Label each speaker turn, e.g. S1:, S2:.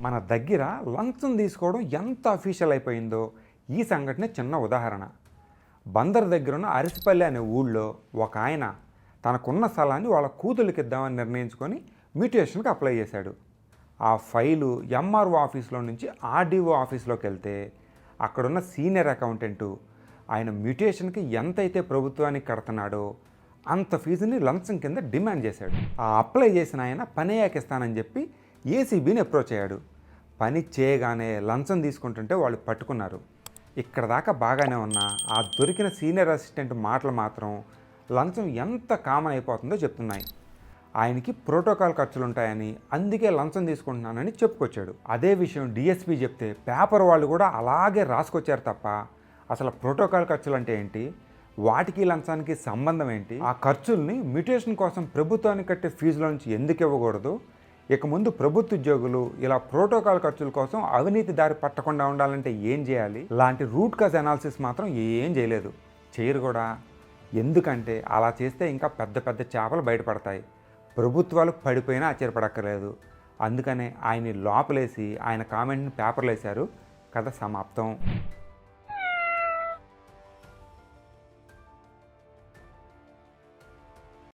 S1: మన దగ్గర లంచం తీసుకోవడం ఎంత అఫీషియల్ అయిపోయిందో ఈ సంఘటన చిన్న ఉదాహరణ. బందర్ దగ్గరున్న అరిసిపల్లి అనే ఊళ్ళో ఒక ఆయన తనకున్న స్థలాన్ని వాళ్ళ కూతురికి ఇద్దామని నిర్ణయించుకొని మ్యూటేషన్కి అప్లై చేశాడు. ఆ ఫైలు ఎంఆర్ఓ ఆఫీస్లో నుంచి ఆర్డీఓ ఆఫీస్లోకి వెళ్తే అక్కడున్న సీనియర్ అకౌంటెంటు ఆయన మ్యూటేషన్కి ఎంతైతే ప్రభుత్వానికి కడుతున్నాడో అంత ఫీజుని లంచం కింద డిమాండ్ చేశాడు. ఆ అప్లై చేసిన ఆయన పని యాకిస్తానని చెప్పి ఏసీబీని అప్రోచ్ అయ్యాడు. పని చేయగానే లంచం తీసుకుంటుంటే వాళ్ళు పట్టుకున్నారు. ఇక్కడ దాకా బాగానే ఉన్నా ఆ దొరికిన సీనియర్ అసిస్టెంట్ మాటలు మాత్రం లంచం ఎంత కామన్ అయిపోతుందో చెప్తున్నాయి. ఆయనకి ప్రోటోకాల్ ఖర్చులు ఉంటాయని అందుకే లంచం తీసుకుంటున్నానని చెప్పుకొచ్చాడు. అదే విషయం డిఎస్పీ చెప్తే పేపర్ వాళ్ళు కూడా అలాగే రాసుకొచ్చారు తప్ప అసలు ప్రోటోకాల్ ఖర్చులు అంటే ఏంటి? వాటికి లంచానికి సంబంధం ఏంటి? ఆ ఖర్చుల్ని మ్యూటేషన్ కోసం ప్రభుత్వానికి కట్టే ఫీజుల నుంచి ఎందుకు ఇవ్వకూడదు? ఇక ముందు ప్రభుత్వ ఉద్యోగులు ఇలా ప్రోటోకాల్ ఖర్చుల కోసం అవినీతి దారి పట్టకుండా ఉండాలంటే ఏం చేయాలి? లాంటి రూట్ కాజ్ అనాలిసిస్ మాత్రం ఏం చేయలేదు. చేయరు కూడా. ఎందుకంటే అలా చేస్తే ఇంకా పెద్ద పెద్ద చేపలు బయటపడతాయి. ప్రభుత్వాలు పడిపోయినా ఆశ్చర్యపడక్కర్లేదు. అందుకనే ఆయన్ని లోపలేసి ఆయన కామెంట్ని పేపర్లు వేశారు. కథ సమాప్తం.